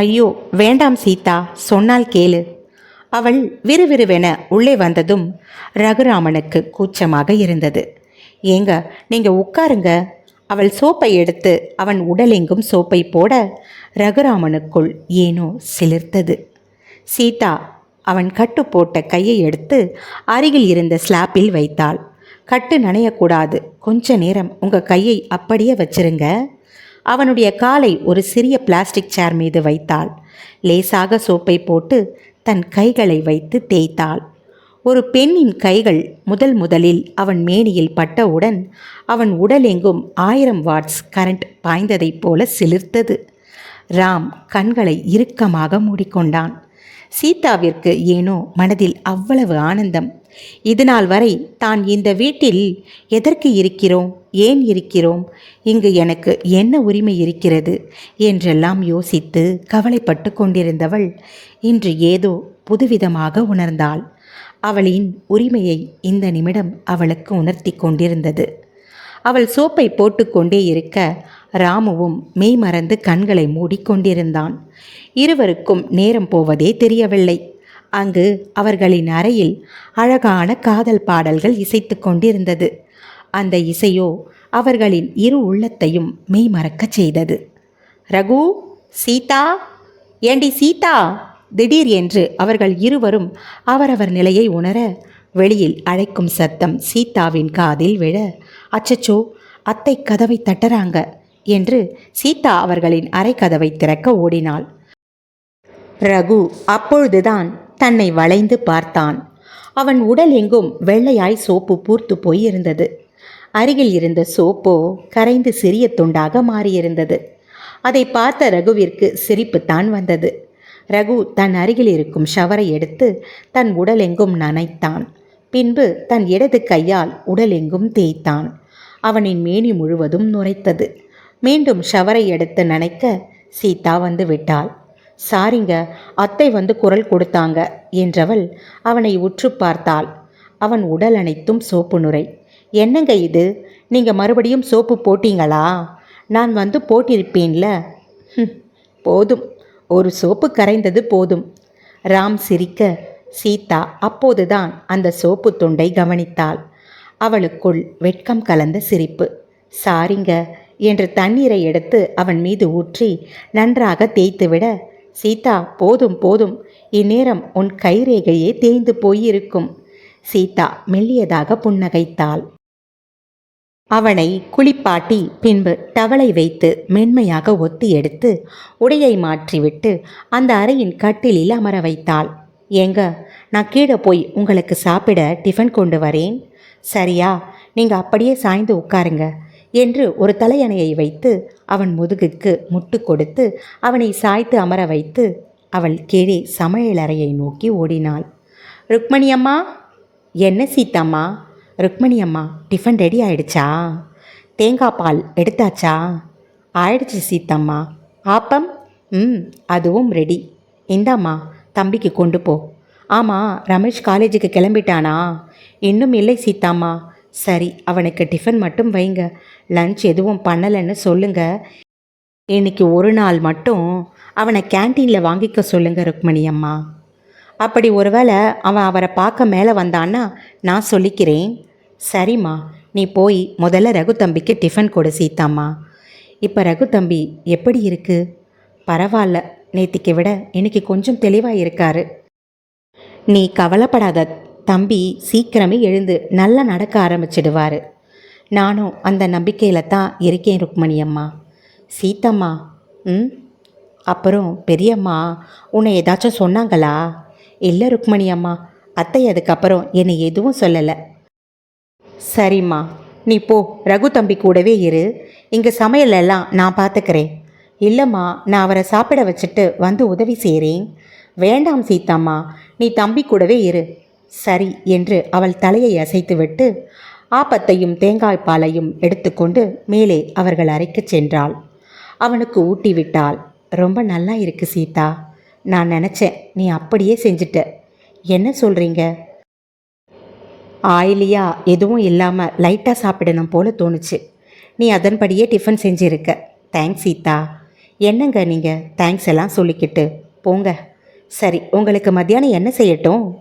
ஐயோ வேண்டாம் சீதா சொன்னால் கேளு. அவள் விறுவிறுவென உள்ளே வந்ததும் ரகுராமனுக்கு கூச்சமாக இருந்தது. ஏங்க நீங்கள் உட்காருங்க. அவள் சோப்பை எடுத்து அவன் உடலெங்கும் சோப்பை போட ரகுராமனுக்குள் ஏனோ சிலிர்த்தது. சீதா அவன் கட்டு போட்ட கையை எடுத்து அருகில் இருந்த ஸ்லாப்பில் வைத்தாள். கட்டு நனையக்கூடாது. கொஞ்ச நேரம் உங்கள் கையை அப்படியே வச்சிருங்க. அவனுடைய காலை ஒரு சிறிய பிளாஸ்டிக் சேர் மீது வைத்தாள். லேசாக சோப்பை போட்டு தன் கைகளை வைத்து தேய்த்தாள். ஒரு பெண்ணின் கைகள் முதல் முதலில் அவன் மேனியில் பட்டவுடன் அவன் உடலெங்கும் ஆயிரம் வாட்ஸ் கரண்ட் பாய்ந்ததைப் போல சிலிர்த்தது. ராம் கண்களை இறுக்கமாக மூடிக்கொண்டான். சீதாவிற்கு ஏனோ மனதில் அவ்வளவு ஆனந்தம். இதுநாள் வரை தான் இந்த வீட்டில் எதற்கு இருக்கிறோம்? ஏன் இருக்கிறோம்? இங்கு எனக்கு என்ன உரிமை இருக்கிறது? என்றெல்லாம் யோசித்து கவலைப்பட்டு கொண்டிருந்தவள் இன்று ஏதோ புதுவிதமாக உணர்ந்தாள். அவளின் உரிமையை இந்த நிமிடம் அவளுக்கு உணர்த்தி கொண்டிருந்தது. அவள் சோப்பை போட்டுக்கொண்டே இருக்க ராமுவும் மெய்மறந்து கண்களை மூடிக்கொண்டிருந்தான் இருவருக்கும் நேரம் போவதே தெரியவில்லை. அங்கு அவர்களின் அறையில் அழகான காதல் பாடல்கள் இசைத்து கொண்டிருந்தது. அந்த இசையோ அவர்களின் இரு உள்ளத்தையும் மெய்மறக்கச் செய்தது. ரகு சீதா ஏண்டி சீதா? திடீர் என்று அவர்கள் இருவரும் அவரவர் நிலையை உணர வெளியில் அழைக்கும் சத்தம் சீதாவின் காதில் விழ அச்சச்சோ அத்தை கதவை தட்டுறாங்க. என்று சீதா அவர்களின் அறை கதவை திறக்க ஓடினாள். ரகு அப்பொழுதுதான் தன்னை வளைந்து பார்த்தான். அவன் உடல் எங்கும் வெள்ளையாய் சோப்பு பூர்த்து போயிருந்தது. அருகில் இருந்த சோப்போ கரைந்து சிறிய துண்டாக மாறியிருந்தது. அதை பார்த்த ரகுவிற்கு சிரிப்புத்தான் வந்தது. ரகு தன் அருகில் இருக்கும் ஷவரை எடுத்து தன் உடலெங்கும் நனைத்தான். பின்பு தன் இடது கையால் உடலெங்கும் தேய்த்தான். அவனின் மேனி முழுவதும் நுரைத்தது. மீண்டும் ஷவரை எடுத்து நனைக்க சீதா வந்து விட்டாள். சாரிங்க அத்தை வந்து குரல் கொடுத்தாங்க என்றவள் அவனை உற்று பார்த்தாள். அவன் உடல் அனைத்தும் சோப்பு நுரை. என்னங்க இது? நீங்கள் மறுபடியும் சோப்பு போட்டீங்களா? நான் வந்து போட்டிருப்பேன்ல. போதும். ஒரு சோப்பு கரைந்தது போதும். ராம் சிரிக்க சீதா அப்போதுதான் அந்த சோப்பு துண்டை கவனித்தாள். அவளுக்குள் வெட்கம் கலந்த சிரிப்பு. சாரிங்க என்று தண்ணீரை எடுத்து அவன் மீது ஊற்றி நன்றாக தேய்த்துவிட சீதா போதும் போதும். இந்நேரம் உன் கைரேகையே தேய்ந்து போயிருக்கும். சீதா மெல்லியதாக புன்னகைத்தாள். அவனை குளிப்பாட்டி பின்பு டவலை வைத்து மென்மையாக ஒத்தி எடுத்து உடையை மாற்றிவிட்டு அந்த அறையின் கட்டிலில் அமர வைத்தாள். ஏங்க நான் கீழே போய் உங்களுக்கு சாப்பிட டிஃபன் கொண்டு வரேன். சரியா நீங்கள் அப்படியே சாய்ந்து உட்காருங்க. என்று ஒரு தலையணையை வைத்து அவன் முதுகுக்கு முட்டு கொடுத்து அவனை சாய்த்து அமர வைத்து அவள் கீழே சமையலறையை நோக்கி ஓடினாள். ருக்மணி அம்மா என்ன சீத்தம்மா? ருக்மணி அம்மா டிஃபன் ரெடி ஆயிடுச்சா? தேங்காய் பால் எடுத்தாச்சா? ஆயிடுச்சு சீத்தம்மா. ஆப்பம்? ம் அதுவும் ரெடி. இந்தாம்மா தம்பிக்கு கொண்டு போ. ஆமாம் ரமேஷ் காலேஜுக்கு கிளம்பிட்டானா? இன்னும் இல்லை சீத்தாம்மா. சரி அவனுக்கு டிஃபன் மட்டும் வைங்க. லன்ச் எதுவும் பண்ணலைன்னு சொல்லுங்க. இன்னைக்கு ஒரு நாள் மட்டும் அவனை கேன்டீனில் வாங்கிக்க சொல்லுங்க ருக்மணி அம்மா. அப்படி ஒருவேளை அவன் அவரை பார்க்க மேலே வந்தான்னா நான் சொல்லிக்கிறேன். சரிம்மா நீ போய் முதல்ல ரகு தம்பிக்கு டிஃபன் கொடு சீத்தாம்மா இப்போ ரகு தம்பி எப்படி இருக்கு? பரவாயில்ல நேத்திக்கு விட இன்னைக்கு கொஞ்சம் தெளிவாக இருக்காரு. நீ கவலைப்படாத தம்பி சீக்கிரமே எழுந்து நல்லா நடக்க ஆரம்பிச்சிடுவார். நானும் அந்த நம்பிக்கையில் தான் இருக்கேன் ருக்மணி அம்மா. சீத்தம்மா ம்? அப்புறம் பெரியம்மா உன்னை ஏதாச்சும் சொன்னாங்களா? இல்லை ருக்மணி அம்மா. அத்தை அதுக்கப்புறம் என்னை எதுவும் சொல்லலை. சரிம்மா நீ போ. ரகு தம்பி கூடவே இரு. இங்கே சமையலெல்லாம் நான் பார்த்துக்கிறேன் இல்லைம்மா நான் அவரை சாப்பிட வச்சுட்டு வந்து உதவி செய்கிறேன் வேண்டாம் சீதாம்மா. நீ தம்பி கூடவே இரு. சரி என்று அவள் தலையை அசைத்து விட்டு ஆப்பத்தையும் தேங்காய் பாலையும் எடுத்துக்கொண்டு மேலே அவர்கள் அறைக்குச் சென்றாள். அவனுக்கு ஊட்டி விட்டாள் ரொம்ப நல்லா இருக்கு சீதா. நான் நினச்சேன் நீ அப்படியே செஞ்சிட்ட. என்ன சொல்கிறீங்க ஆயிலியா எதுவும் இல்லாமல் லைட்டாக சாப்பிடணும் போல தோணுச்சு. நீ அதன்படியே டிஃபன் செஞ்சிருக்க. தேங்க்ஸ் சீதா. என்னங்க நீங்கள் தேங்க்ஸ் எல்லாம் சொல்லிக்கிட்டு. போங்க. சரி உங்களுக்கு மத்தியானம் என்ன செய்யட்டும்?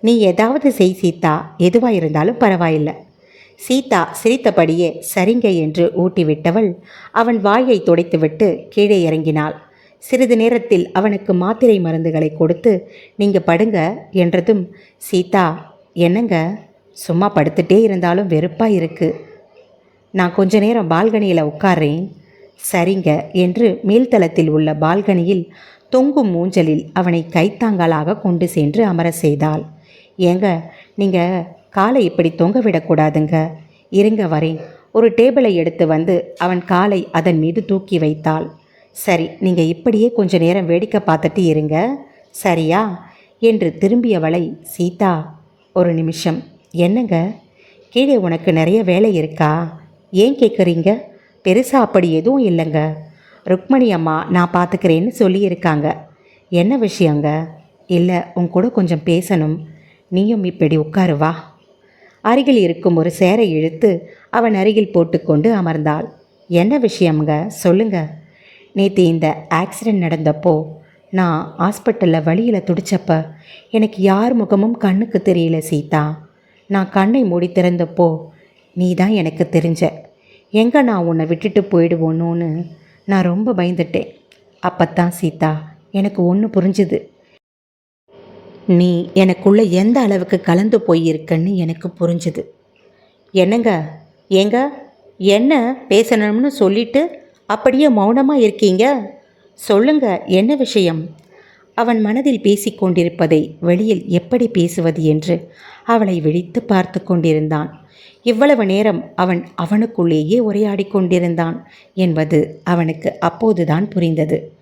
நீ ஏதாவது செய் சீதா. எதுவாக இருந்தாலும் பரவாயில்லை. சீதா சிரித்தபடியே சரிங்க என்று ஊட்டிவிட்டவள் அவன் வாயை துடைத்துவிட்டு கீழே இறங்கினாள். சிறிது நேரத்தில் அவனுக்கு மாத்திரை மருந்துகளை கொடுத்து நீங்கள் படுங்க என்றதும் சீதா என்னங்க? சும்மா படுத்துட்டே இருந்தாலும் வெறுப்பாக இருக்கு. நான் கொஞ்ச நேரம் பால்கனியில் உட்கார்றேன். சரிங்க என்று மேல்தளத்தில் உள்ள பால்கனியில் தொங்கும் மூஞ்சலில் அவனை கைத்தாங்கலாக கொண்டு சென்று அமர செய்தாள். ஏங்க நீங்கள் காலை இப்படி தொங்க விடக்கூடாதுங்க இருங்க வரேன் ஒரு டேபிளை எடுத்து வந்து அவன் காலை அதன் மீது தூக்கி வைத்தாள். சரி நீங்கள் இப்படியே கொஞ்ச நேரம் வேடிக்கை பார்த்துட்டு இருங்க. சரியா? என்று திரும்பியவளை சீதா ஒரு நிமிஷம். என்னங்க? கீழே உனக்கு நிறைய வேலை இருக்கா? ஏன் கேட்குறீங்க பெருசாக அப்படி எதுவும் இல்லைங்க. ருக்மணி அம்மா நான் பார்த்துக்கிறேன்னு சொல்லியிருக்காங்க. என்ன விஷயங்க? இல்லை உன் கூட கொஞ்சம் பேசணும். நீயும் இப்படி உட்காரு வா. அருகில் இருக்கும் ஒரு சேரை இழுத்து அவன் அருகில் போட்டுக்கொண்டு அமர்ந்தாள். என்ன விஷயம்ங்க? சொல்லுங்க. நேற்று இந்த ஆக்சிடெண்ட் நடந்தப்போ நான் ஹாஸ்பிட்டலில் வழியில் துடிச்சப்ப எனக்கு யார் முகமும் கண்ணுக்கு தெரியல சீதா. நான் கண்ணை மூடி திறந்தப்போ நீ தான் எனக்கு தெரிஞ்ச. எங்கே நான் உன்னை விட்டுட்டு போயிடுவோன்னு நான் ரொம்ப பயந்துட்டேன். அப்பத்தான் சீதா எனக்கு ஒன்று புரிஞ்சுது. நீ எனக்குள்ள எந்த அளவுக்கு கலந்து போயிருக்கன்னு எனக்கு புரிஞ்சுது. என்னங்க? ஏங்க? என்ன பேசணும்னு சொல்லிட்டு அப்படியே மௌனமாக இருக்கீங்க? சொல்லுங்க என்ன விஷயம்? அவன் மனதில் பேசிக்கொண்டிருப்பதை வெளியில் எப்படி பேசுவது என்று அவளை விழித்து பார்த்து கொண்டிருந்தான். இவ்வளவு நேரம் அவன் அவனுக்குள்ளேயே உரையாடி கொண்டிருந்தான் என்பது அவனுக்கு அப்போதுதான் புரிந்தது.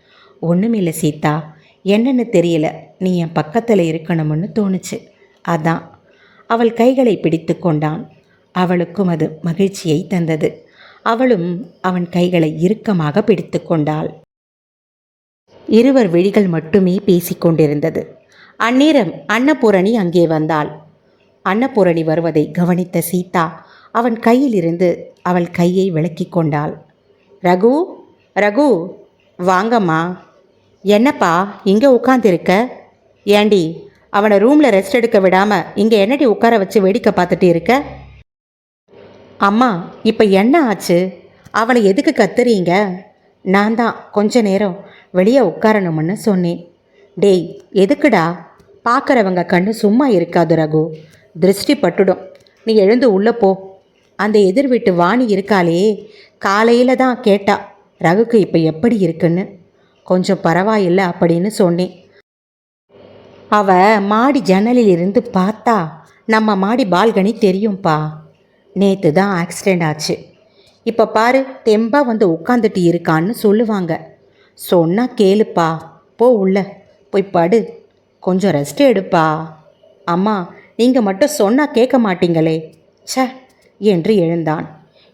ஒன்றுமில்லை சீதா என்னன்னு தெரியல. நீ என் பக்கத்தில் இருக்கணும்னு தோணுச்சு. அதான். அவள் கைகளை பிடித்து கொண்டான். அவளுக்கும் அது மகிழ்ச்சியை தந்தது. அவளும் அவன் கைகளை இறுக்கமாக பிடித்து கொண்டாள். இருவர் விழிகள் மட்டுமே பேசிக்கொண்டிருந்தது அந்நேரம் அன்னபூரணி அங்கே வந்தாள். அன்னபூரணி வருவதை கவனித்த சீதா அவன் கையிலிருந்து அவள் கையை விலக்கிக் கொண்டாள். ரகு ரகு வாங்கம்மா. என்னப்பா இங்கே உட்காந்துருக்க ஏண்டி அவனை ரூமில் ரெஸ்ட் எடுக்க விடாமல் இங்கே என்னடி உட்கார வச்சு வேடிக்கை பார்த்துட்டு இருக்க? அம்மா இப்போ என்ன ஆச்சு? அவளை எதுக்கு கத்துறீங்க? நான் தான் கொஞ்ச நேரம் வெளியே உட்காரணும்னு சொன்னேன். டேய் எதுக்குடா? பார்க்குறவங்க கண்ணு சும்மா இருக்காது ரகு. திருஷ்டி பட்டுடும். நீ எழுந்து உள்ளே போ. அந்த எதிர் வீட்டு வாணி இருக்காளே காலையில் தான் கேட்டா ரகுக்கு இப்போ எப்படி இருக்குன்னு. கொஞ்சம் பரவாயில்லை அப்படின்னு சொன்னேன். அவ மாடி ஜன்னலில் இருந்து பார்த்தா நம்ம மாடி பால்கனி தெரியும்ப்பா நேற்று தான் ஆக்சிடெண்ட் ஆச்சு. இப்போ பாரு தெம்பா வந்து உட்காந்துட்டு இருக்கான்னு சொல்லுவாங்க. சொன்னால் கேளுப்பா போ உள்ள போய் படு. கொஞ்சம் ரெஸ்ட் எடுப்பா. அம்மா நீங்கள் மட்டும் சொன்னால் கேட்க மாட்டீங்களே. ச என்று எழுந்தான்.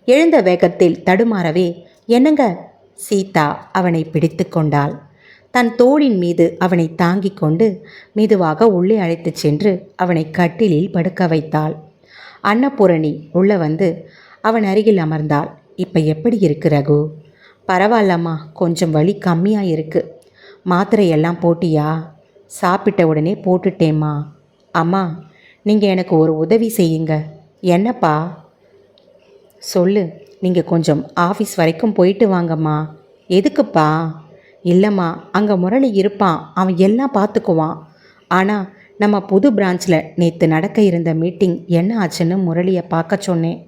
எழுந்த வேகத்தில் தடுமாறவே என்னங்க சீதா அவனை பிடித்து கொண்டாள். தன் தோளின் மீது அவனை தாங்கிக் கொண்டு மெதுவாக உள்ளே அழைத்துச் சென்று அவனை கட்டிலில் படுக்க வைத்தாள். அன்னபூரணி உள்ளே வந்து அவன் அருகில் அமர்ந்தாள். இப்போ எப்படி இருக்கு ரகு? பரவாயில்லம்மா கொஞ்சம் வலி கம்மியாக இருக்கு மாத்திரையெல்லாம் போட்டியா? சாப்பிட்ட உடனே போட்டுட்டேம்மா. அம்மா நீங்கள் எனக்கு ஒரு உதவி செய்யுங்க. என்னப்பா? சொல்லு. நீங்கள் கொஞ்சம் ஆஃபீஸ் வரைக்கும் போயிட்டு வாங்கம்மா. எதுக்குப்பா? இல்லைம்மா அங்கே முரளி இருப்பான். அவன் எல்லாம் பார்த்துக்குவான் ஆனால் நம்ம புது பிரான்ச்சில் நேற்று நடக்க இருந்த மீட்டிங் என்ன ஆச்சுன்னு முரளியை பார்க்க சொன்னேன்.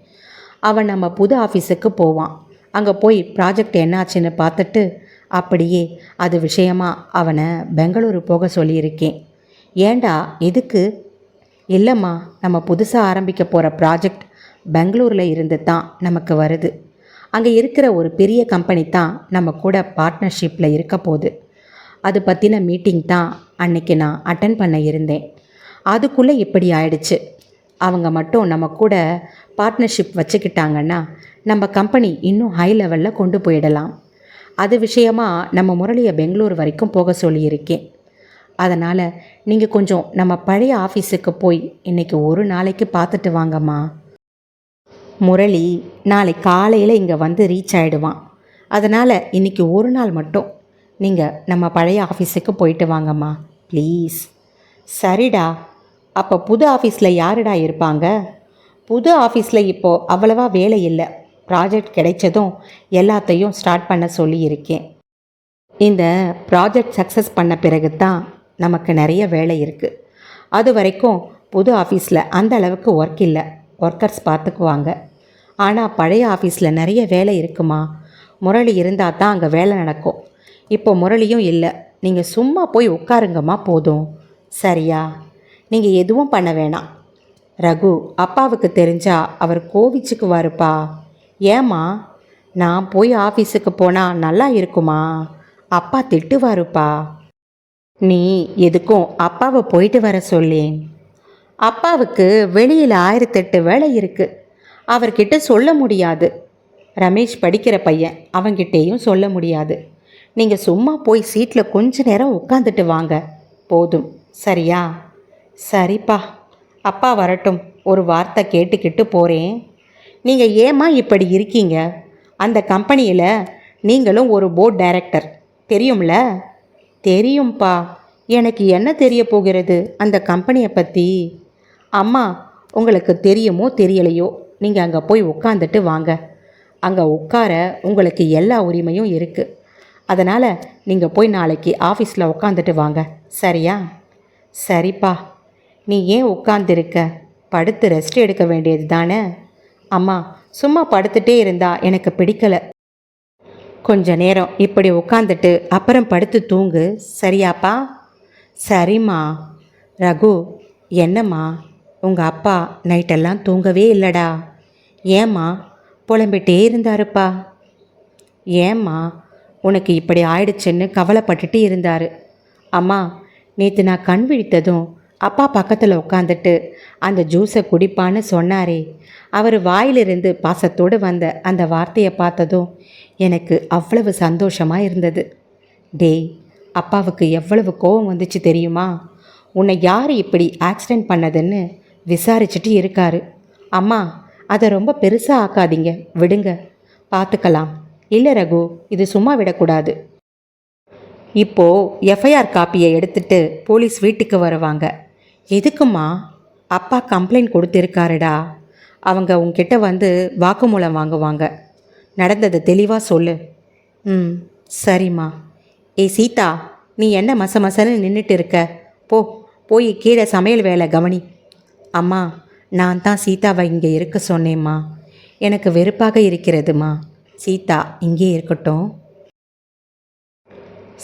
அவன் நம்ம புது ஆஃபீஸுக்கு போவான். அங்கே போய் ப்ராஜெக்ட் என்ன ஆச்சுன்னு பார்த்துட்டு அப்படியே அது விஷயமா அவனை பெங்களூரு போக சொல்லியிருக்கேன். ஏண்டா எதுக்கு? இல்லைம்மா நம்ம புதுசாக ஆரம்பிக்க போகிற ப்ராஜெக்ட் பெங்களூரில் இருந்து தான் நமக்கு வருது. அங்கே இருக்கிற ஒரு பெரிய கம்பெனி தான் நம்ம கூட பார்ட்னர்ஷிப்பில் இருக்க போகுது. அது பற்றின மீட்டிங் தான் அன்னைக்கு நான் அட்டன் பண்ண இருந்தேன். அதுக்குள்ளே இப்படி ஆயிடுச்சு. அவங்க மட்டும் நம்ம கூட பார்ட்னர்ஷிப் வச்சுக்கிட்டாங்கன்னா நம்ம கம்பெனி இன்னும் ஹை லெவலில் கொண்டு போயிடலாம். அது விஷயமா நம்ம முரளியை பெங்களூர் வரைக்கும் போக சொல்லியிருக்கேன். அதனால் நீங்கள் கொஞ்சம் நம்ம பழைய ஆஃபீஸுக்கு போய் இன்னைக்கு ஒரு நாளைக்கு பார்த்துட்டு வாங்கம்மா. முரளி நாளை காலையில் இங்கே வந்து ரீச் ஆகிடுவான் அதனால் இன்னைக்கு ஒரு நாள் மட்டும் நீங்கள் நம்ம பழைய ஆஃபீஸுக்கு போயிட்டு வாங்கம்மா ப்ளீஸ் சரிடா. அப்போ புது ஆஃபீஸில் யாருடா இருப்பாங்க? புது ஆஃபீஸில் இப்போது அவ்வளவா வேலை இல்லை. ப்ராஜெக்ட் கிடைச்சதும் எல்லாத்தையும் ஸ்டார்ட் பண்ண சொல்லியிருக்கேன். இந்த ப்ராஜெக்ட் சக்ஸஸ் பண்ண பிறகு தான் நமக்கு நிறைய வேலை இருக்குது அது வரைக்கும் புது ஆஃபீஸில் அந்த அளவுக்கு ஒர்க் இல்லை. ஒர்க்கர்ஸ் பார்த்துக்குவாங்க. ஆனால் பழைய ஆஃபீஸில் நிறைய வேலை இருக்குமா? முரளி இருந்தால் தான் அங்கே வேலை நடக்கும். இப்போ முரளியும் இல்லை. நீங்கள் சும்மா போய் உட்காருங்கம்மா போதும். சரியா? நீங்கள் எதுவும் பண்ண வேணாம். ரகு அப்பாவுக்கு தெரிஞ்சா அவர் கோவிச்சுக்குவாருப்பா. ஏம்மா? நான் போய் ஆஃபீஸுக்கு போனால் நல்லா இருக்குமா? அப்பா திட்டுவாருப்பா. நீ எதுக்கும் அப்பாவை போயிட்டு வர சொல்லேன். அப்பாவுக்கு வெளியில் ஆயிரத்தெட்டு வேலை இருக்குது அவர்கிட்ட சொல்ல முடியாது. ரமேஷ் படிக்கிற பையன் அவங்கிட்டேயும் சொல்ல முடியாது. நீங்கள் சும்மா போய் சீட்டில் கொஞ்ச நேரம் உட்காந்துட்டு வாங்க. போதும். சரியா? சரிப்பா. அப்பா வரட்டும். ஒரு வார்த்தை கேட்டுக்கிட்டு போகிறேன் நீங்கள் ஏம்மா இப்படி இருக்கீங்க? அந்த கம்பெனியில் நீங்களும் ஒரு போர்ட் டைரக்டர். தெரியும்ல? தெரியும்ப்பா எனக்கு என்ன தெரிய போகிறது அந்த கம்பெனியை பற்றி அம்மா உங்களுக்கு தெரியுமோ தெரியலையோ? நீங்கள் அங்கே போய் உட்காந்துட்டு வாங்க. அங்கே உட்கார உங்களுக்கு எல்லா உரிமையும் இருக்குது அதனால் நீங்கள் போய் நாளைக்கு ஆஃபீஸில் உட்காந்துட்டு வாங்க. சரியா? சரிப்பா. நீ ஏன் உட்காந்துருக்க படுத்து ரெஸ்ட் எடுக்க வேண்டியது தானே? அம்மா சும்மா படுத்துட்டே இருந்தா எனக்கு பிடிக்கலை. கொஞ்ச நேரம் இப்படி உட்காந்துட்டு அப்புறம் படுத்து தூங்கு. சரியாப்பா? சரிம்மா. ரகு என்னம்மா? உங்கள் அப்பா நைட்டெல்லாம் தூங்கவே இல்லைடா. ஏம்மா புலம்பிட்டே இருந்தாருப்பா. ஏம்மா உனக்கு இப்படி ஆயிடுச்சுன்னு கவலைப்பட்டுட்டு இருந்தார். அம்மா நேற்று நான் கண் விழித்ததும் அப்பா பக்கத்தில் உட்காந்துட்டு அந்த ஜூஸை குடிப்பான்னு சொன்னாரே. அவர் வாயிலிருந்து பாசத்தோடு வந்த அந்த வார்த்தையை பார்த்ததும் எனக்கு அவ்வளவு சந்தோஷமாக இருந்தது. டேய் அப்பாவுக்கு எவ்வளவு கோபம் வந்துச்சு தெரியுமா? உன்னை யார் இப்படி ஆக்சிடெண்ட் பண்ணதுன்னு விசாரிச்சுட்டு இருக்காரு. அம்மா அதை ரொம்ப பெருசாக ஆக்காதீங்க. விடுங்க. பார்த்துக்கலாம் இல்லை ரகு இது சும்மா விடக்கூடாது. இப்போ எஃப்ஐஆர் காப்பியை எடுத்துட்டு போலீஸ் வீட்டுக்கு வருவாங்க. எதுக்குமா அப்பா கம்ப்ளைண்ட் கொடுத்துருக்காருடா. அவங்க உங்ககிட்ட வந்து வாக்குமூலம் வாங்குவாங்க. நடந்ததை தெளிவாக சொல்லு. ம் சரிம்மா. ஏ சீதா நீ என்ன மச மசன்னு நின்றுட்டு இருக்க? போ போய் கீழே சமையல் வேலை கவனி. அம்மா நான் தான் சீதாவை இங்கே இருக்க சொன்னேம்மா. எனக்கு வெறுப்பாக இருக்கிறதுமா? சீதா இங்கே இருக்கட்டும்.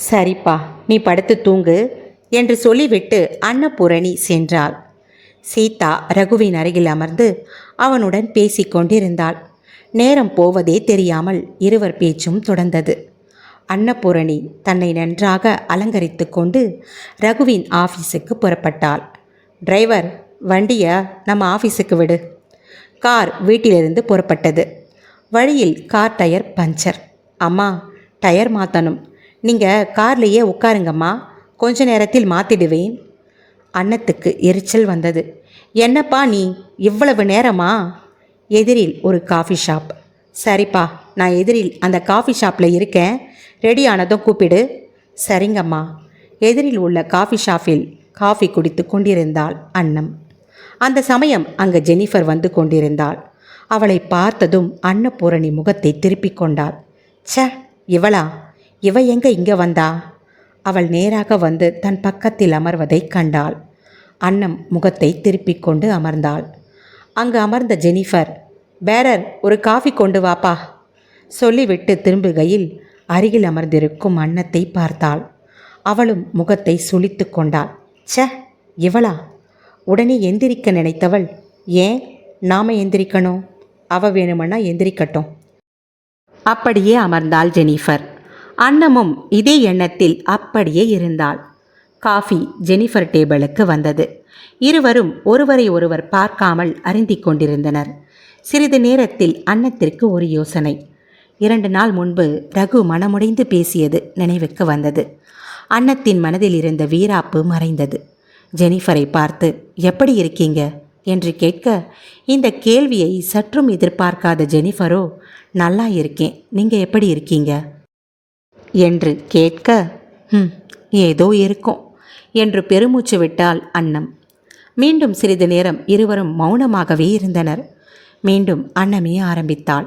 சரிப்பா நீ படுத்து தூங்கு என்று சொல்லிவிட்டு அன்னபூரணி சென்றாள். சீதா ரகுவின் அருகில் அமர்ந்து அவனுடன் பேசிக் கொண்டிருந்தாள். நேரம் போவதே தெரியாமல் இருவர் பேச்சும் தொடர்ந்தது. அன்னபூரணி தன்னை நன்றாக அலங்கரித்து கொண்டு ரகுவின் ஆஃபீஸுக்கு புறப்பட்டாள். டிரைவர் வண்டியை நம்ம ஆஃபீஸுக்கு விடு. கார் வீட்டிலிருந்து புறப்பட்டது. வழியில் கார் டயர் பஞ்சர். அம்மா டயர் மாற்றணும் நீங்கள் கார்லேயே உட்காருங்கம்மா. கொஞ்ச நேரத்தில் மாற்றிடுவேன் அன்னத்துக்கு எரிச்சல் வந்தது. என்னப்பா நீ? இவ்வளவு நேரமா? எதிரில் ஒரு காஃபி ஷாப். சரிப்பா நான் எதிரில் அந்த காஃபி ஷாப்பில் இருக்கேன். ரெடி ஆனதும் கூப்பிடு. சரிங்கம்மா. எதிரில் உள்ள காஃபி ஷாப்பில் காஃபி குடித்து கொண்டிருந்தாள் அன்னம். அந்த சமயம் அங்கு ஜெனிஃபர் வந்து கொண்டிருந்தாள். அவளை பார்த்ததும் அன்னபூரணி முகத்தை திருப்பிக் கொண்டாள். ச இவளா? இவ எங்க இங்க வந்தா? அவள் நேராக வந்து தன் பக்கத்தில் அமர்வதை கண்டாள். அன்னம் முகத்தை திருப்பிக் கொண்டு அமர்ந்தாள். அங்கு அமர்ந்த ஜெனிஃபர் பேரர் ஒரு காஃபி கொண்டு வாப்பா. சொல்லிவிட்டு திரும்புகையில் அருகில் அமர்ந்திருக்கும் அன்னத்தை பார்த்தாள். அவளும் முகத்தை சுளித்து கொண்டாள். ச இவளா? உடனே எந்திரிக்க நினைத்தவள் ஏன்? நாம எந்திரிக்கணும். அவ வேணுமன்னா எந்திரிக்கட்டும். அப்படியே அமர்ந்தாள் ஜெனிஃபர். அன்னமும் இதே எண்ணத்தில் அப்படியே இருந்தாள். காஃபி ஜெனிஃபர் டேபிளுக்கு வந்தது. இருவரும் ஒருவரை ஒருவர் பார்க்காமல் அருந்திக் கொண்டிருந்தனர். சிறிது நேரத்தில் அன்னத்திற்கு ஒரு யோசனை. இரண்டு நாள் முன்பு ரகு மனமுடைந்து பேசியது நினைவுக்கு வந்தது. அன்னத்தின் மனதில் இருந்த வீராப்பு மறைந்தது. ஜெனிஃபரை பார்த்து எப்படி இருக்கீங்க? என்று கேட்க இந்த கேள்வியை சற்றும் எதிர்பார்க்காத ஜெனிஃபரோ நல்லா இருக்கேன். நீங்கள் எப்படி இருக்கீங்க? என்று கேட்க "ம், ஏதோ இருக்கும் என்று பெருமூச்சு விட்டால் அன்னம். மீண்டும் சிறிது நேரம் இருவரும் மௌனமாகவே இருந்தனர். மீண்டும் அன்னமே ஆரம்பித்தாள்.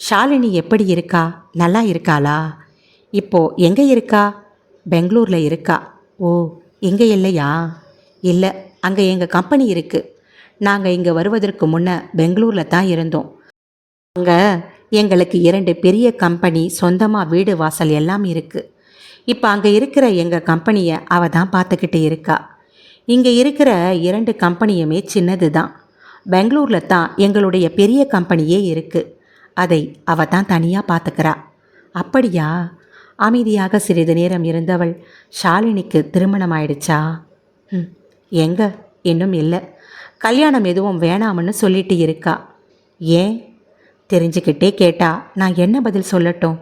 ஷாலினி எப்படி இருக்கா? நல்லா இருக்காளா? இப்போ எங்கே இருக்கா? பெங்களூரில் இருக்கா? ஓ இங்கே இல்லையா? இல்லை அங்கே எங்கள் கம்பெனி இருக்குது நாங்கள் இங்கே வருவதற்கு முன்னே பெங்களூரில் தான் இருந்தோம். அங்கே எங்களுக்கு இரண்டு பெரிய கம்பெனி சொந்தமாக வீடு வாசல் எல்லாம் இருக்குது இப்போ அங்கே இருக்கிற எங்கள் கம்பெனியை அவ தான் பார்த்துக்கிட்டு இருக்கா. இங்கே இருக்கிற இரண்டு கம்பெனியுமே சின்னது தான். பெங்களூரில் தான் எங்களுடைய பெரிய கம்பெனியே இருக்குது அதை அவ தான் தனியாக பார்த்துக்கிறா. அப்படியா? அமைதியாக சிறிது நேரம் இருந்தவள் ஷாலினிக்கு திருமணம் ஆயிடுச்சா? ம். எங்க? இன்னும் இல்லை. கல்யாணம் எதுவும் வேணாம்னு சொல்லிட்டு இருக்கா. ஏன்? தெரிஞ்சுக்கிட்டே கேட்டா நான் என்ன பதில் சொல்லட்டும்?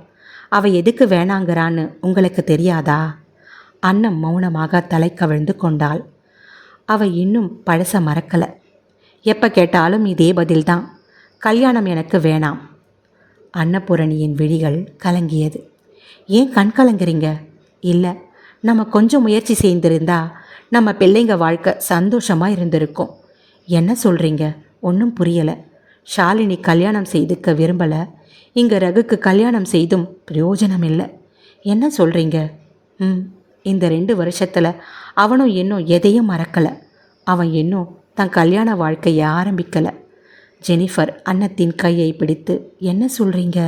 அவ எதுக்கு வேணாங்கிறான்னு உங்களுக்கு தெரியாதா? அன்னம் மௌனமாக தலை கவிழ்ந்து கொண்டாள். அவ இன்னும் பழச மறக்கலை. எப்போ கேட்டாலும் இதே பதில்தான். கல்யாணம் எனக்கு வேணாம். அன்னபூரணியின் விழிகள் கலங்கியது. ஏன் கண் கலங்குறீங்க? இல்லை நம்ம கொஞ்சம் முயற்சி செய்திருந்தா நம்ம பிள்ளைங்க வாழ்க்கை சந்தோஷமாக இருந்திருக்கும். என்ன சொல்கிறீங்க ஒன்றும் புரியலை. ஷாலினி கல்யாணம் செய்துக்க விரும்பலை. இங்கே ரகுக்கு கல்யாணம் செய்தும் பிரயோஜனம் இல்லை. என்ன சொல்கிறீங்க ம் இந்த ரெண்டு வருஷத்தில் அவனும் இன்னும் எதையும் மறக்கலை. அவன் இன்னும் தன் கல்யாண வாழ்க்கையை ஆரம்பிக்கலை. ஜெனிஃபர் அன்னத்தின் கையை பிடித்து என்ன சொல்கிறீங்க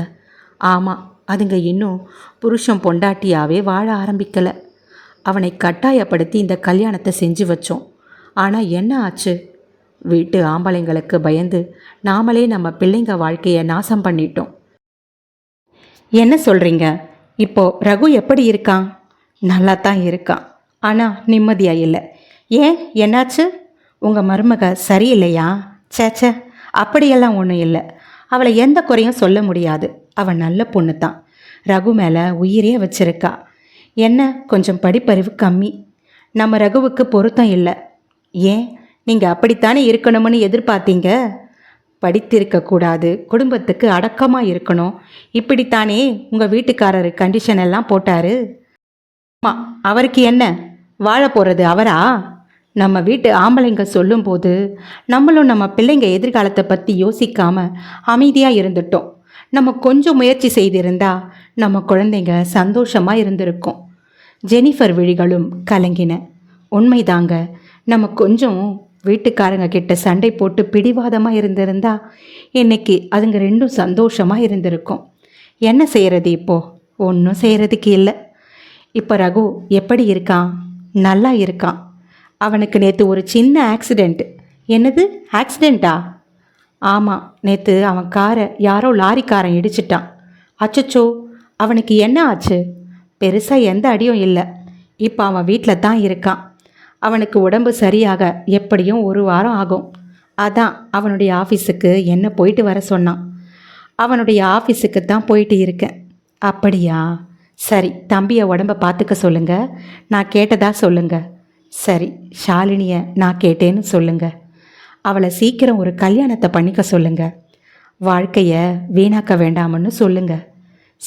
ஆமாம் அதுங்க இன்னும் புருஷன் பொண்டாட்டியாவே வாழ ஆரம்பிக்கலை. அவனை கட்டாயப்படுத்தி இந்த கல்யாணத்தை செஞ்சு வச்சோம். ஆனால் என்ன ஆச்சு? வீட்டு ஆம்பளைங்களுக்கு பயந்து நாமளே நம்ம பிள்ளைங்க வாழ்க்கையை நாசம் பண்ணிட்டோம். என்ன சொல்கிறீங்க இப்போ ரகு எப்படி இருக்கான்? நல்லா தான் இருக்கான். ஆனால் நிம்மதியாக இல்லை. ஏன்? என்னாச்சு? உங்கள் மருமக சரியில்லையா? சேச்சே அப்படியெல்லாம் ஒன்றும் இல்லை. அவளை எந்த குறையும் சொல்ல முடியாது. அவள் நல்ல பொண்ணு தான் ரகு மேலே உயிரே வச்சிருக்கா. என்ன? கொஞ்சம் படிப்பறிவு கம்மி. நம்ம ரகுவுக்கு பொருத்தம் இல்லை. ஏன்? நீங்கள் அப்படித்தானே இருக்கணும்னு எதிர்பார்த்தீங்க? படித்திருக்கக்கூடாது குடும்பத்துக்கு அடக்கமாக இருக்கணும். இப்படித்தானே உங்கள் வீட்டுக்காரர் கண்டிஷன் எல்லாம் போட்டாரு? ஆமாம் அவருக்கு என்ன? வாழ போகிறது அவரா? நம்ம வீட்டு ஆம்பளைங்க சொல்லும்போது நம்மளும் நம்ம பிள்ளைங்க எதிர்காலத்தை பற்றி யோசிக்காமல் அமைதியாக இருந்துட்டோம். நம்ம கொஞ்சம் முயற்சி செய்திருந்தா நம்ம குழந்தைங்க சந்தோஷமாக இருந்திருக்கும். ஜெனிஃபர் விழிகளும் கலங்கின. உண்மைதாங்க நம்ம கொஞ்சம் வீட்டுக்காரங்க கிட்ட சண்டை போட்டு பிடிவாதமாக இருந்திருந்தா இன்னைக்கு அதுங்க ரெண்டும் சந்தோஷமாக இருந்திருக்கும். என்ன செய்கிறது இப்போது ஒன்றும் செய்கிறதுக்கு இல்லை. இப்போ ரகு எப்படி இருக்கான்? நல்லா இருக்கான். அவனுக்கு நேற்று ஒரு சின்ன ஆக்சிடெண்ட் என்னது? ஆக்சிடெண்ட்டா ஆமாம் நேற்று அவன் காரை யாரோ லாரிக்காரன் இடிச்சிட்டான். அச்சச்சோ அவனுக்கு என்ன ஆச்சு? பெருசாக எந்த அடியும் இல்லை. இப்போ அவன் வீட்டில் தான் இருக்கான். அவனுக்கு உடம்பு சரியாக எப்படியும் ஒரு வாரம் ஆகும். அதான் அவனுடைய ஆஃபீஸுக்கு என்ன போயிட்டு வர சொன்னான். அவனுடைய ஆஃபீஸுக்கு தான் போயிட்டு இருக்கேன். அப்படியா? சரி தம்பியை உடம்ப பார்த்துக்க சொல்லுங்க. நான் கேட்டதா சொல்லுங்க. சரி ஷாலினியை நான் கேட்டேன்னு சொல்லுங்கள் அவளை சீக்கிரம் ஒரு கல்யாணத்தை பண்ணிக்க சொல்லுங்க. வாழ்க்கையை வீணாக்க வேண்டாம்னு சொல்லுங்க.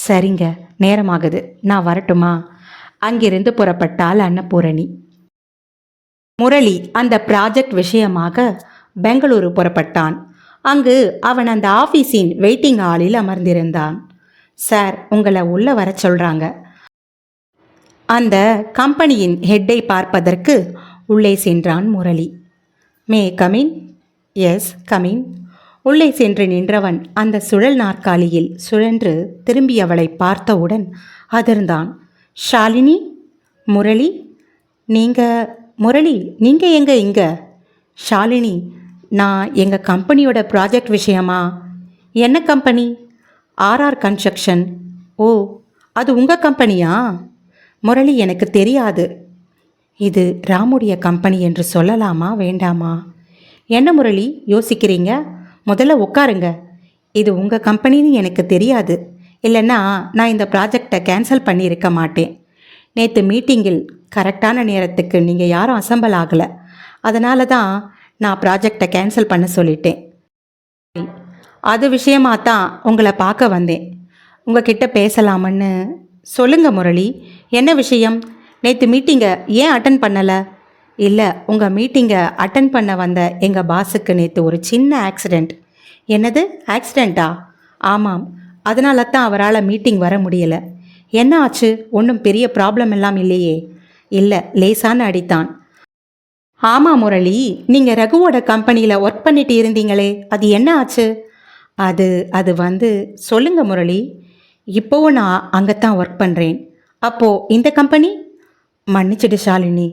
சரிங்க நேரமாகுது. நான் வரட்டுமா? அங்கிருந்து புறப்பட்டால் அன்னபூரணி. முரளி அந்த ப்ராஜெக்ட் விஷயமாக பெங்களூரு புறப்பட்டான். அங்கு அவன் அந்த ஆஃபீஸின் வெயிட்டிங் ஹாலில் அமர்ந்திருந்தான். சார் உங்களை உள்ளே வர சொல்கிறாங்க அந்த கம்பெனியின் ஹெட்டை பார்ப்பதற்கு உள்ளே சென்றான் Murali. May come in yes come in. உள்ளே சென்று நின்றவன் அந்த சுழல் நாற்காலியில் சுழன்று திரும்பியவளை பார்த்தவுடன் அதிர்ந்தான். ஷாலினி முரளி நீங்கள் முரளி நீங்கள் எங்கே இங்கே? ஷாலினி நான் எங்கள் கம்பெனியோட ப்ராஜெக்ட் விஷயமா? என்ன கம்பெனி? RR construction. ஓ அது உங்கள் கம்பெனியா? முரளி எனக்கு தெரியாது. இது ராமுடைய கம்பெனி என்று சொல்லலாமா வேண்டாமா? என்ன முரளி யோசிக்கிறீங்க? முதல்ல உட்காருங்க. இது உங்கள் கம்பெனின்னு எனக்கு தெரியாது. இல்லைன்னா நான் இந்த ப்ராஜெக்டை கேன்சல் பண்ணியிருக்க மாட்டேன். நேற்று மீட்டிங்கில் கரெக்டான நேரத்துக்கு நீங்கள் யாரும் அசம்பல் ஆகலை. அதனால தான் நான் ப்ராஜெக்டை கேன்சல் பண்ண சொல்லிட்டேன். அது விஷயமா தான் உங்களை பார்க்க வந்தேன். உங்ககிட்ட பேசலாமன்னு. சொல்லுங்கள் முரளி என்ன விஷயம்? நேற்று மீட்டிங்கை ஏன் அட்டன் பண்ணலை? இல்லை உங்கள் மீட்டிங்கை அட்டன் பண்ண வந்த எங்கள் பாஸுக்கு நேற்று ஒரு சின்ன ஆக்சிடெண்ட் என்னது? ஆக்சிடெண்ட்டா ஆமாம். அதனால தான் அவரால் மீட்டிங் வர முடியலை. என்ன ஆச்சு? ஒன்றும் பெரிய ப்ராப்ளம் எல்லாம் இல்லையே. இல்லை லேசான அடித்தான். ஆமாம் முரளி. நீங்கள் ரகுவோட கம்பெனியில் ஒர்க் பண்ணிட்டு இருந்தீங்களே. அது என்ன ஆச்சு? அது அது வந்து சொல்லுங்க முரளி. இப்போவும் நான் அங்கே தான் ஒர்க் பண்ணுறேன் அப்போது இந்த கம்பெனி மன்னிச்சிடு ஷாலினி.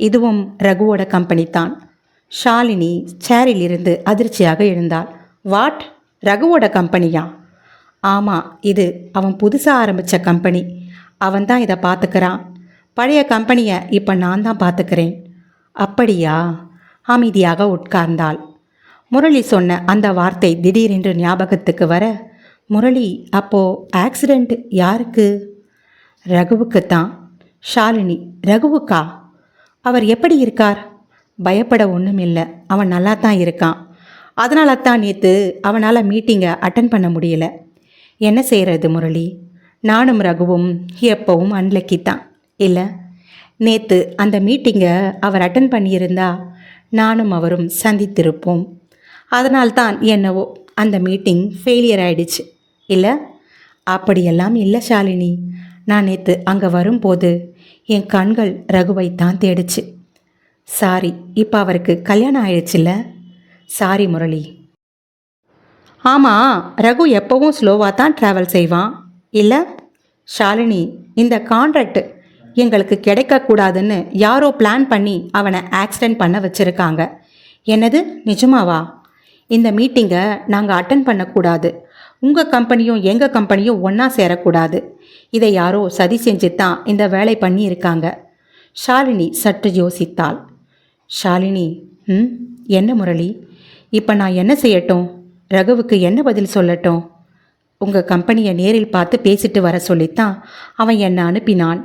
இதுவும் ரகுவோட கம்பெனி தான். ஷாலினி சேரில் இருந்து அதிர்ச்சியாக எழுந்தாள். வாட் ரகுவோட கம்பெனியா ஆமாம் இது அவன் புதுசாக ஆரம்பித்த கம்பெனி அவன் தான் இதை பார்த்துக்கிறான். பழைய கம்பெனியை இப்போ நான் தான் பார்த்துக்கிறேன். அப்படியா? அமைதியாக உட்கார்ந்தாள். முரளி சொன்ன அந்த வார்த்தை திடீரென்று ஞாபகத்துக்கு வர முரளி அப்போது ஆக்சிடெண்ட் யாருக்கு? ரகுவுக்கு தான் ஷாலினி ரகுவுக்கா? அவர் எப்படி இருக்கார்? பயப்பட ஒன்றும் இல்லை அவன் நல்லா தான் இருக்கான். அதனால தான் நேற்று அவனால் மீட்டிங்கை அட்டன் பண்ண முடியல. என்ன செய்கிறது முரளி? நானும் ரகுவும் எப்பவும் அன்லக்கி தான் இல்லை நேற்று அந்த மீட்டிங்கை அவர் அட்டன் பண்ணியிருந்தா நானும் அவரும் சந்தித்திருப்போம். அதனால்தான் என்னவோ அந்த மீட்டிங் ஃபெயிலியர் ஆயிடுச்சு. இல்லை அப்படியெல்லாம் இல்லை ஷாலினி. நான் நேற்று அங்கே வரும்போது என் கண்கள் ரகுவை தான் தேடுச்சு. சாரி இப்போ அவருக்கு கல்யாணம் ஆயிடுச்சுல்ல? சாரி முரளி. ஆமாம் ரகு எப்போவும் ஸ்லோவாக தான் ட்ராவல் செய்வான். இல்லை ஷாலினி இந்த கான்ட்ராக்ட் எங்களுக்கு கிடைக்கக்கூடாதுன்னு யாரோ பிளான் பண்ணி அவனை ஆக்சிடென்ட் பண்ண வச்சுருக்காங்க. என்னது நிஜமாவா? இந்த மீட்டிங்கை நாங்கள் அட்டன் பண்ணக்கூடாது. உங்கள் கம்பெனியும் எங்கள் கம்பெனியும் ஒன்றா சேரக்கூடாது. இதை யாரோ சதி செஞ்சு தான் இந்த வேலை பண்ணியிருக்காங்க. ஷாலினி சற்று யோசித்தாள். ஷாலினி ம் என்ன முரளி? இப்போ நான் என்ன செய்யட்டும்? ரகுவுக்கு என்ன பதில் சொல்லட்டும்? உங்கள் கம்பெனியை நேரில் பார்த்து பேசிட்டு வர சொல்லித்தான் அவன் என்னை அனுப்பினான்.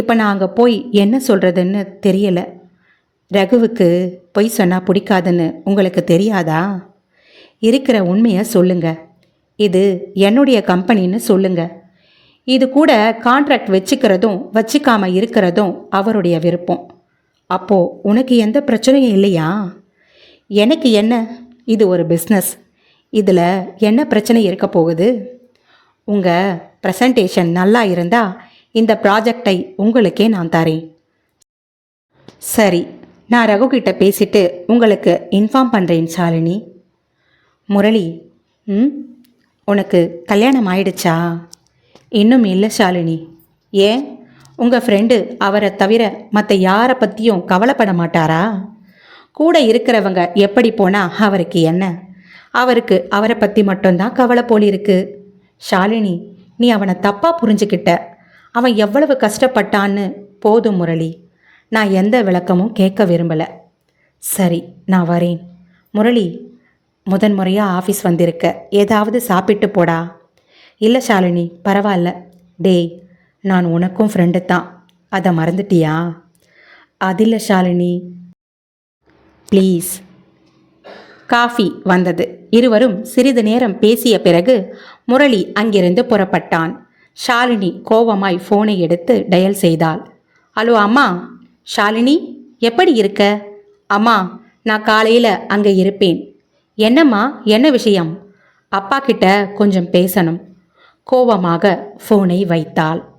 இப்போ நான் அங்கே போய் என்ன சொல்கிறதுன்னு தெரியலை. ரகுவுக்கு பொய் சொன்னால் பிடிக்காதுன்னு உங்களுக்கு தெரியாதா? இருக்கிற உண்மையை சொல்லுங்கள் இது என்னுடைய கம்பெனின்னு சொல்லுங்க. இது கூட கான்ட்ராக்ட் வச்சுக்கிறதும் வச்சுக்காம இருக்கிறதும் அவருடைய விருப்பம். அப்போ உனக்கு எந்த பிரச்சனையும் இல்லையா? எனக்கு என்ன? இது ஒரு பிஸ்னஸ் இதில் என்ன பிரச்சனை இருக்க போகுது? உங்கள் ப்ரெசன்டேஷன் நல்லா இருந்தால் இந்த ப்ராஜெக்டை உங்களுக்கே நான் தரேன். சரி நான் ரகுகிட்ட பேசிட்டு உங்களுக்கு இன்ஃபார்ம் பண்ணுறேன் ஷாலினி முரளி ம்? உனக்கு கல்யாணம் ஆயிடுச்சா? இன்னும் இல்லை ஷாலினி. ஏன்? உங்கள் ஃப்ரெண்டு அவரை தவிர மற்ற யாரை பற்றியும் கவலைப்பட மாட்டாரா? கூட இருக்கிறவங்க எப்படி போனால் அவருக்கு என்ன? அவருக்கு அவரை பற்றி மட்டும்தான் கவலை போல் இருக்கு. ஷாலினி நீ அவனை தப்பாக புரிஞ்சுக்கிட்ட. அவன் எவ்வளவு கஷ்டப்பட்டான்னு போதும் முரளி. நான் எந்த விளக்கமும் கேட்க விரும்பலை. சரி நான் வரேன். முரளி முதன் முறையாக ஆஃபீஸ் வந்திருக்க. ஏதாவது சாப்பிட்டு போடா. இல்லை ஷாலினி பரவாயில்ல. டேய் நான் உனக்கும் ஃப்ரெண்டு தான். அதை மறந்துட்டியா? அதில்ல ஷாலினி. ப்ளீஸ். காஃபி வந்தது. இருவரும் சிறிது நேரம் பேசிய பிறகு முரளி அங்கிருந்து புறப்பட்டான். ஷாலினி கோவமாய் ஃபோனை எடுத்து டயல் செய்தாள். ஹலோ அம்மா ஷாலினி எப்படி இருக்க? அம்மா நான் காலையில் அங்கே இருப்பேன். என்னம்மா என்ன விஷயம்? அப்பா கிட்ட கொஞ்சம் பேசணும். கோவமாக ஃபோனை வைத்தாள்.